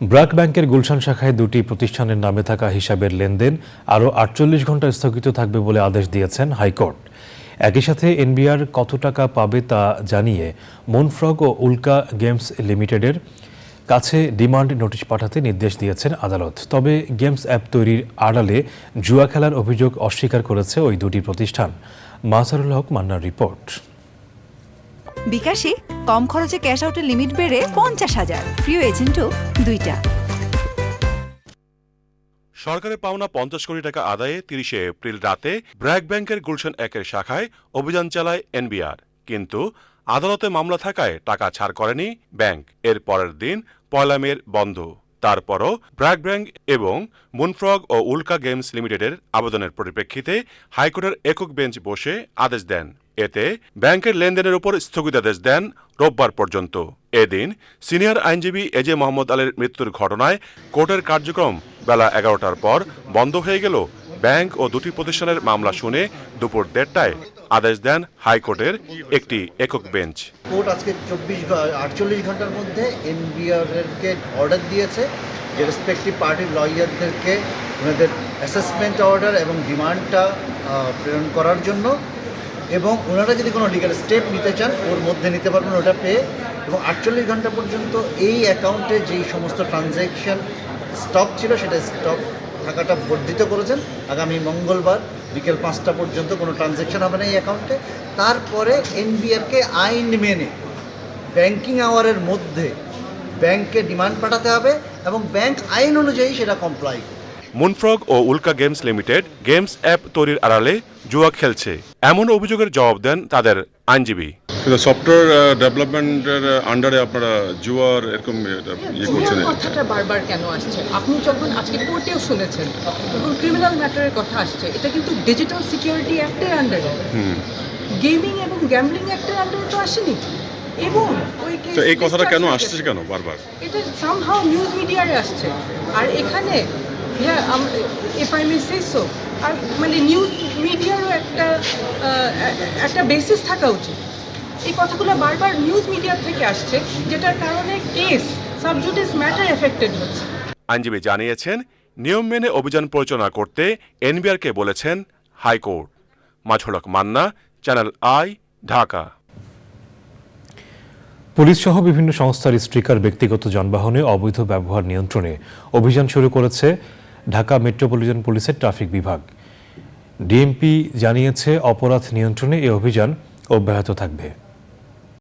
ব্র্যাক ব্যাংকের গুলশান শাখায় দুটি প্রতিষ্ঠানের নামে থাকা হিসাবের লেনদেন আরও আটচল্লিশ ঘণ্টা স্থগিত থাকবে বলে আদেশ দিয়েছেন হাইকোর্ট। একই সাথে এনবিআর কত টাকা পাবে তা জানিয়ে মুনফ্রগ ও উল্কা গেমস লিমিটেডের কাছে ডিমান্ড নোটিশ পাঠাতে নির্দেশ দিয়েছেন আদালত। তবে গেমস অ্যাপ তৈরির আড়ালে জুয়া খেলার অভিযোগ অস্বীকার করেছে ওই দুটি প্রতিষ্ঠান। মাসারুল হক মান্নার রিপোর্ট। বিকাশে কম খরচে ক্যাশ আউটের লিমিট বেড়ে পঞ্চাশ হাজার। প্রিয় এজেন্টও দুইটা। সরকারের পাওনা পঞ্চাশ কোটি টাকা আদায়ে তিরিশে এপ্রিল রাতে ব্র্যাক ব্যাংকের গুলশান একের শাখায় অভিযান চালায় এনবিআর। কিন্তু আদালতে মামলা থাকায় টাকা ছাড় করেনি ব্যাংক। এর পরের দিন পয়লা মের বন্ধ। তারপরও ব্র্যাক ব্যাংক এবং মুনফ্রগ ও উল্কা গেমস লিমিটেডের আবেদনের পরিপ্রেক্ষিতে হাইকোর্টের একক বেঞ্চ বসে আদেশ দেন। এতে ব্যাংকের লেনদেনের উপর স্থগিতাদেশ দেন রোববার পর্যন্ত। এদিন সিনিয়র আইনজীবী এজে মোহাম্মদ আলীর মৃত্যুর ঘটনায় কোর্টের কার্যক্রম বেলা এগারোটার পর বন্ধ হয়ে গেল। ব্যাংক ও দুটি প্রতিষ্ঠানের মামলা শুনে দুপুর দেড়টায় আদেশ দেন হাইকোর্টের একটি একক বেঞ্চ। কোর্ট আজকে চব্বিশ আটচল্লিশ ঘণ্টার মধ্যে এনবিআরকে অর্ডার দিয়েছে, যে রেসপেক্টিভ পার্টির লয়ারদেরকে ওনাদের অ্যাসেসমেন্ট অর্ডার এবং ডিমান্ডটা প্রেরণ করার জন্য এবং ওনারা যদি কোনো লিগাল স্টেপ নিতে চান, ওর মধ্যে নিতে পারবেন ওটা পেয়ে। এবং আটচল্লিশ ঘণ্টা পর্যন্ত এই অ্যাকাউন্টে যেই সমস্ত ট্রানজ্যাকশন স্টক ছিল, সেটা স্টক টাকাটা বর্ধিত করেছেন। আগামী মঙ্গলবার বিকেল পাঁচটা পর্যন্ত কোনো ট্রানজ্যাকশন হবে না এই অ্যাকাউন্টে তারপরে এনবিআরকে আইন মেনে ব্যাংকিং আওয়ারের মধ্যে ব্যাংকে ডিমান্ড পাঠাতে হবে এবং ব্যাংক আইন অনুযায়ী সেটা কমপ্লাই মুনফ্রগ ও উল্কা গেমস লিমিটেড গেমস অ্যাপ তৈরির আড়ালে জুয়া খেলছে। এমন অভিযোগের জবাব দেন তাদের আইনজীবী। সফটওয়্যার ডেভেলপমেন্টের আন্ডারে আপনারা জুয়ার এরকম ইয়ে করছেন। কথাটা বারবার কেন আসছে? আপনি যখন আজকে কোর্টেও শুনেছেন যখন ক্রিমিনাল ম্যাটারের কথা আসছে। এটা কিন্তু ডিজিটাল সিকিউরিটি অ্যাক্টের আন্ডারে গেমিং এবং গ্যাম্বলিং অ্যাক্টের আন্ডারে তো আসেনি। এবং ওই তো এই কথাটা কেন আসছে কেন বারবার? এটা সামহাও নিউজ মিডিয়ারে আসছে। আর এখানে হ্যাঁ এফ আই মে সে সো আর মানে নিউজ মিডিয়ারও একটা একটা বেসিস থাকা উচিত। এই কথাগুলো বারবার নিউজ মিডিয়া থেকে আসছে যেটার কারণে কেস সাবজুডিস ম্যাটার এফেক্টেড হচ্ছে। আইনজীবী জানিয়েছেন নিয়ম মেনে অভিযান পরিচালনা করতে এনবিআরকে বলেছেন high court. মাঝড়ক Manna channel I Dhaka. Police সহ বিভিন্ন সংস্থার স্ট্রিকার ব্যক্তিগত যানবাহনে অবৈধ ব্যবহার নিয়ন্ত্রণে অভিযান শুরু করেছে ঢাকা মেট্রোপলিটন পুলিশের ট্রাফিক বিভাগ। ডিএমপি জানিয়েছে অপরাধ নিয়ন্ত্রণে এ অভিযান অব্যাহত থাকবে।